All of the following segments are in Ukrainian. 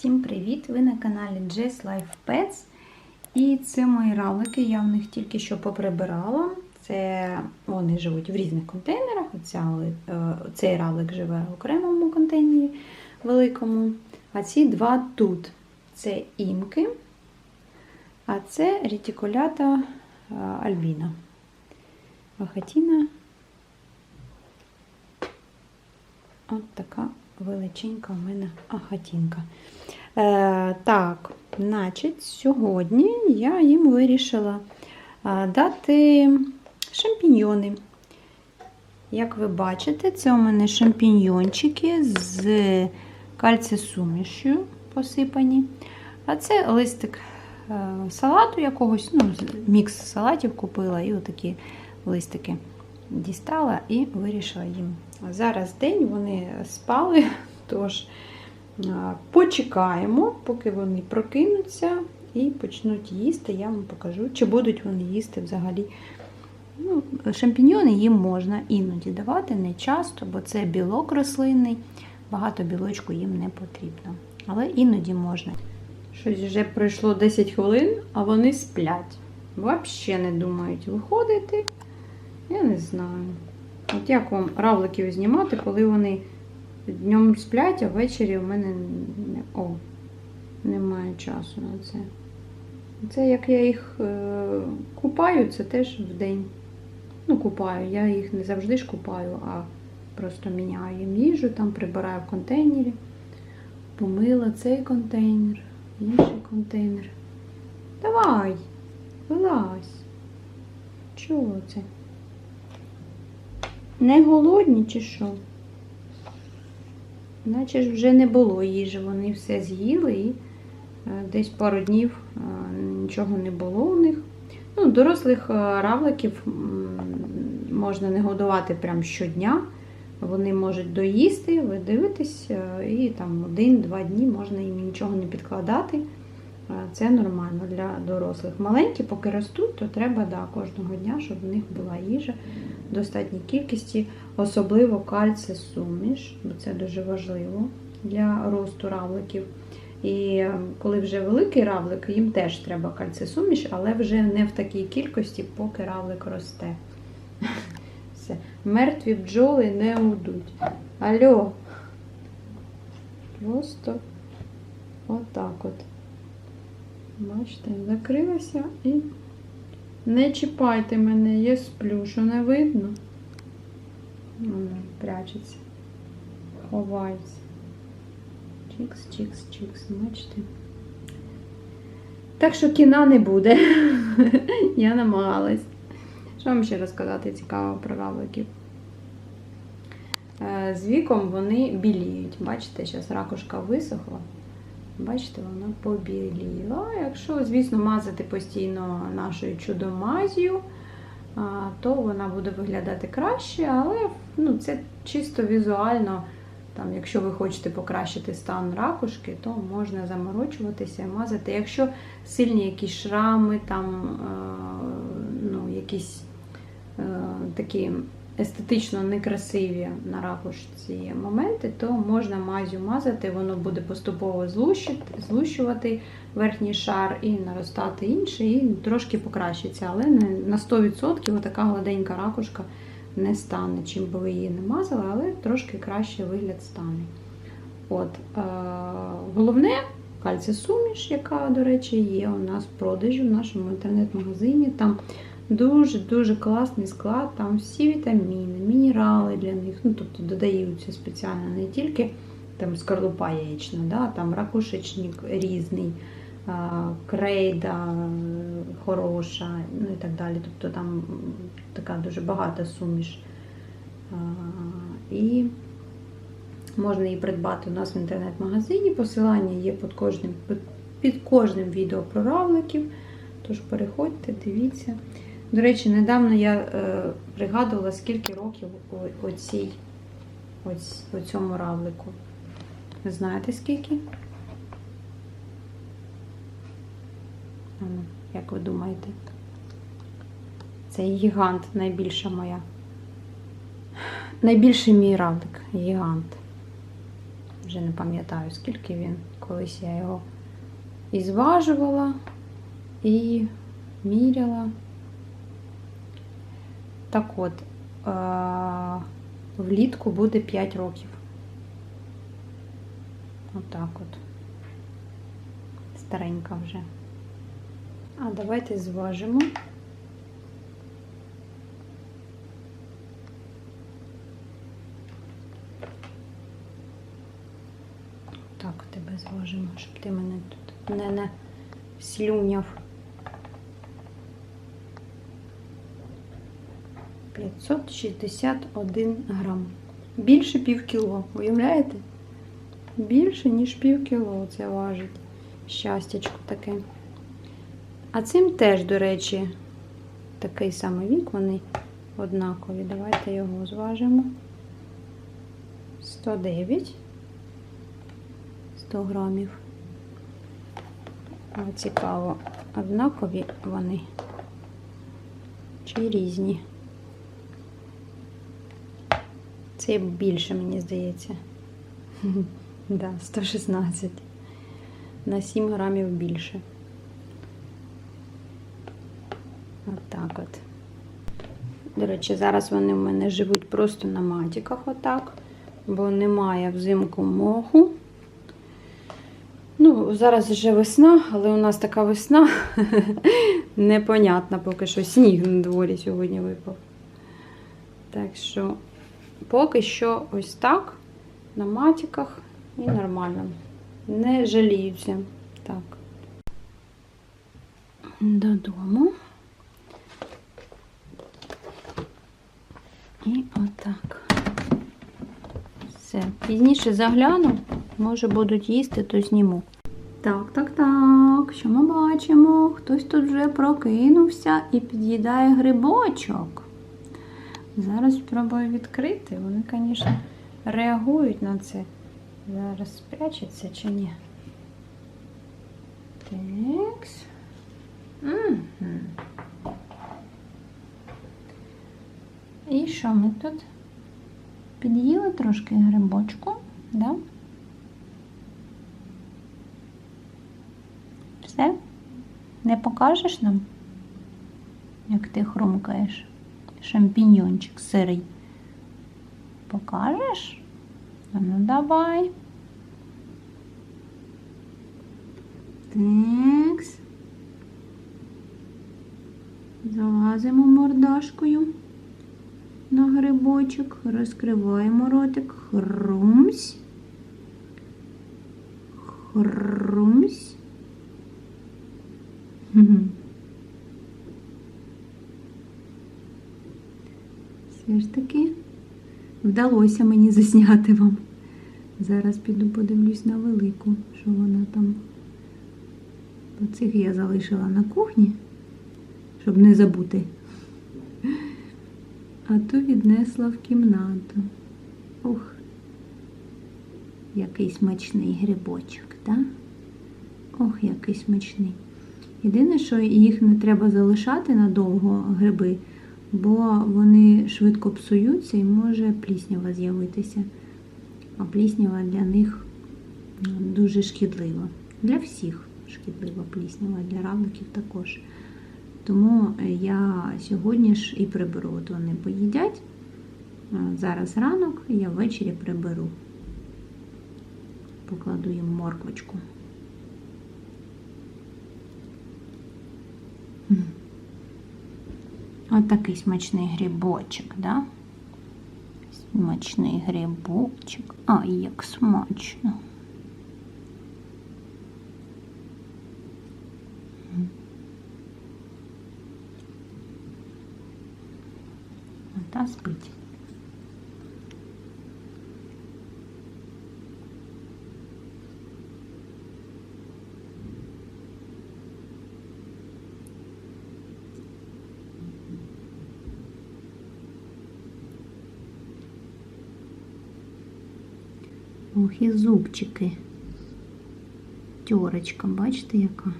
Всім привіт! Ви на каналі Jess Life Pets. І це мої равлики. Я в них тільки що поприбирала. Це вони живуть в різних контейнерах. Оця, е, цей равлик живе в окремому контейнері великому. А ці два тут. Це імки, а це ретикулята е, Альбіна. Вахатіна. От така величенька в мене ахатінка. Е, так, значить, сьогодні я їм вирішила е, дати шампіньйони. Як ви бачите, це у мене шампіньйончики з кальцисумішю посипані. А це листик е, салату якогось, ну, мікс салатів купила і отакі листики дістала і вирішила їм. Зараз день вони спали, тож почекаємо, поки вони прокинуться і почнуть їсти. Я вам покажу, чи будуть вони їсти взагалі. Ну, Шампіньйони їм можна іноді давати, не часто, бо це білок рослинний, багато білочку їм не потрібно. Але іноді можна. Щось вже пройшло 10 хвилин, а вони сплять. Взагалі не думають виходити. Я не знаю. От як вам равликів знімати, коли вони днем сплять, а ввечері у мене не, о, немає часу на це. Це як я їх е, купаю, це теж в день. Ну, купаю. Я їх не завжди ж купаю, а просто міняю їм їжу, там прибираю в контейнері. Помила цей контейнер, інший контейнер. Давай, вилазь. Чого це? Не голодні чи що? Наче ж вже не було їжі, вони все з'їли і е, десь пару днів е, нічого не було у них. Ну, Дорослих е, равликів можна не годувати прямо щодня. Вони можуть доїсти, ви дивитесь, і там один-два дні можна їм нічого не підкладати. Це нормально для дорослих. Маленькі, поки ростуть, то треба да, кожного дня, щоб в них була їжа в достатній кількості, особливо кальций суміш, бо це дуже важливо для росту равликів. І коли вже великий равлик, їм теж треба кальций-суміш, але вже не в такій кількості, поки равлик росте. Все. Мертві бджоли не удуть. Алло. Просто отак от. Бачите, закрилася і не чіпайте мене, я сплю, що не видно. Воно прячеться, ховається. Чікс, чікс, чікс, бачите. Так що кіна не буде. я намагалась. Що вам ще розказати цікавого про равликів? Е, З віком вони біліють. Бачите, зараз ракушка висохла. Бачите, вона побіліла. Якщо, звісно, мазати постійно нашою чудомазію, то вона буде виглядати краще, але ну, це чисто візуально. Там, Якщо ви хочете покращити стан ракушки, то можна заморочуватися і мазати. Якщо сильні якісь шрами, там, ну, якісь такі естетично некрасиві на ракушці моменти, то можна мазю мазати, воно буде поступово злущувати верхній шар і наростати інший, і трошки покращиться. Але на 100% така гладенька ракушка не стане, чим би ви її не мазали, але трошки краще вигляд стане. От, е Головне кальцій-суміш, яка, до речі, є у нас в продажі в нашому інтернет-магазині. Там Дуже-дуже класний склад, там всі вітаміни, мінерали для них. ну Тобто додаються спеціально не тільки там скорлупа яєчна, да, там ракушечник різний, крейда хороша, ну і так далі. Тобто там така дуже багата суміш. І можна її придбати у нас в інтернет-магазині. Посилання є під кожним, під кожним відео про равликів. Тож переходьте, дивіться. До речі, недавно я е, пригадувала, скільки років оцій, оць, оцьому равлику. Ви знаєте скільки? Як ви думаєте? Це гігант найбільша моя. Найбільший мій равлик. Гігант. Вже не пам'ятаю, скільки він. Колись я його і зважувала, і міряла. Так от, е- влітку буде 5 років. Отак от. Старенька вже. А давайте зважимо. Так, тебе зважимо, щоб ти мене тут не, не слюняв. 561 грам. Більше пів кіло, уявляєте? Більше, ніж пів кіло це важить. Щастячко таке. А цим теж, до речі, такий самий вік, вони однакові. Давайте його зважимо. 109. 100 грамів. Цікаво, однакові вони чи різні. Це більше, мені здається. Да, 116. На 7 грамів більше. Отак от. До речі, зараз вони в мене живуть просто на матіках, отак, бо немає взимку моху. Ну, зараз вже весна, але у нас така весна непонятна, поки що сніг на дворі сьогодні випав. Так що, поки що ось так, на матіках і нормально. Не жаліються. Так. Додому. І отак. Все. Пізніше загляну, може будуть їсти, то зніму. Так, так, так. Що ми бачимо? Хтось тут вже прокинувся і під'їдає грибочок. Зараз спробую відкрити. Вони, звісно, реагують на це. Зараз спрячеться чи ні? Такс. Угу. І що ми тут? Під'їли трошки грибочку, да? Все? Не покажеш нам, як ти хрумкаєш? Шампіньончик сирий. Покажеш? Ну давай. Такс. Залазимо мордашкою на грибочок, розкриваємо ротик, хрумсь, хрумсь. Все ж таки вдалося мені засняти вам. Зараз піду подивлюсь на велику, що вона там. Оцих я залишила на кухні, щоб не забути. А ту віднесла в кімнату. Ух, який смачний грибочок, так? Ох, який смачний. Єдине, що їх не треба залишати надовго гриби, бо вони швидко псуються і може пліснява з'явитися. А пліснява для них дуже шкідлива. Для всіх шкідлива пліснява, для равликів також. Тому я сьогодні ж і приберу. От вони поїдять. Зараз ранок, я ввечері приберу. Покладу їм морквочку. Ось такий смачний грибочок, да? Смачний грибочок. Ай, як смачно. Та спить. Ох, і зубчики. Тьорочка, бачите, яка?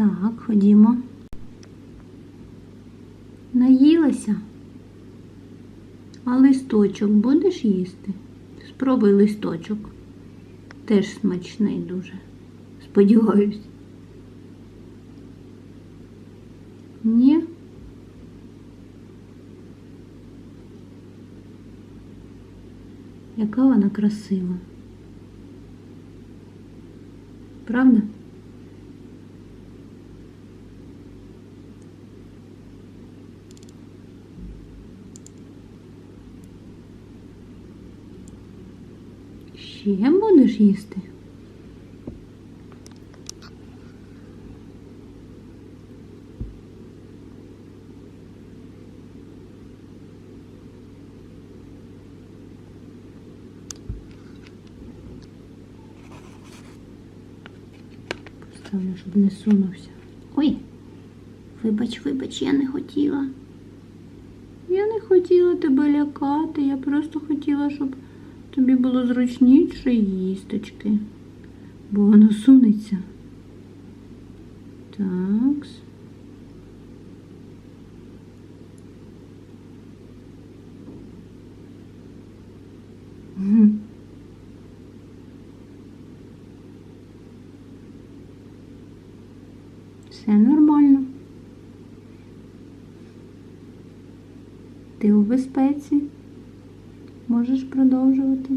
Так, ходімо. Наїлася. А листочок будеш їсти? Спробуй листочок. Теж смачний дуже. Сподіваюсь. Ні? Яка вона красива. Правда? Ще будеш їсти? Поставлю, щоб не сунувся. Ой, вибач, вибач, я не хотіла. Я не хотіла тебе лякати, я просто хотіла, щоб тобі було зручніше їсточки, бо воно сунеться. Так. Все нормально. Ти у безпеці. Можеш продовжувати.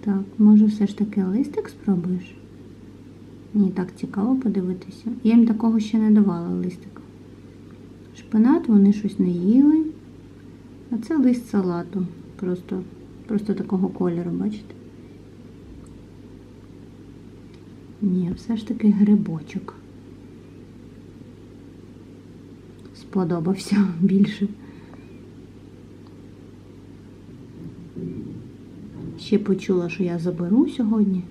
Так, може все ж таки листик спробуєш? Мені так цікаво подивитися. Я їм такого ще не давала листика. Шпинат вони щось не їли. А це лист салату. Просто, просто такого кольору, бачите? Ні, все ж таки грибочок. Сподобався більше. Ще почула, що я заберу сьогодні.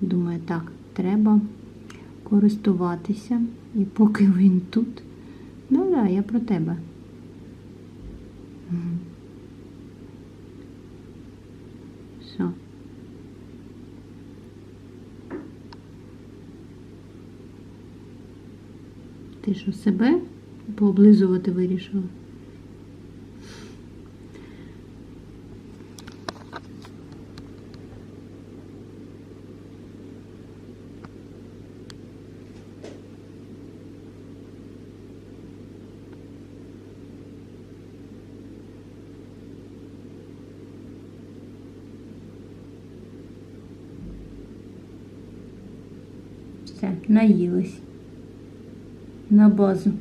Думаю, так, треба користуватися. І поки він тут. Ну да, я про тебе. Все. Ти що себе пооблизувати вирішила? Все, наїлись На базу.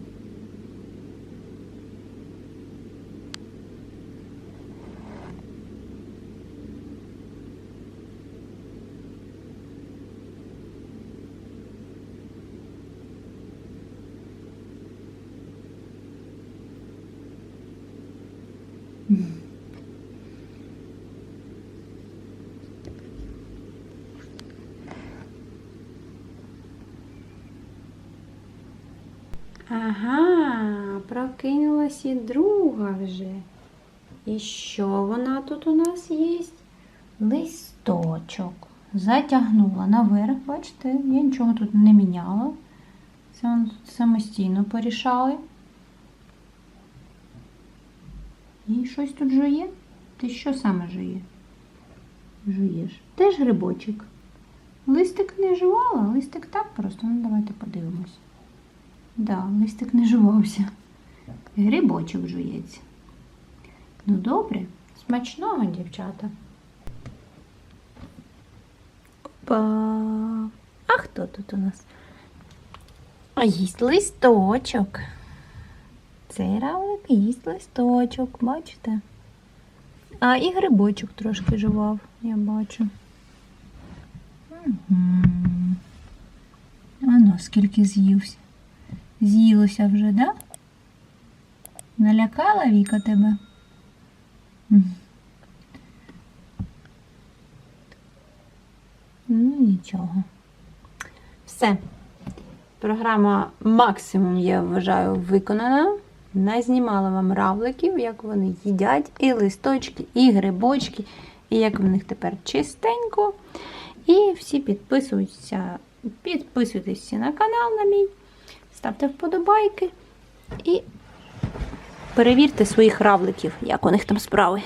Ага, прокинулась і друга вже. І що вона тут у нас є? Листочок. Затягнула наверх, бачите, я нічого тут не міняла. Це вони тут самостійно порішали. І щось тут жує? Ти що саме жує? Жуєш. Теж грибочок. Листик не жувала, листик так просто. Ну, давайте подивимось. Да, листик не жувався. Грибочок жується. Ну добре, смачного, дівчата. Опа. А хто тут у нас? А їсть листочок. Цей равлик їсть листочок, бачите? А і грибочок трошки жував, я бачу. Угу. Ано, скільки з'ївся. З'їлося вже, да? Налякала Віка тебе? Ну, нічого. Все. Програма максимум, я вважаю, виконана. Назнімала вам равликів, як вони їдять, і листочки, і грибочки, і як в них тепер чистенько. І всі підписуються Підписуйтесь на канал на мій, ставте вподобайки і перевірте своїх равликів, як у них там справи.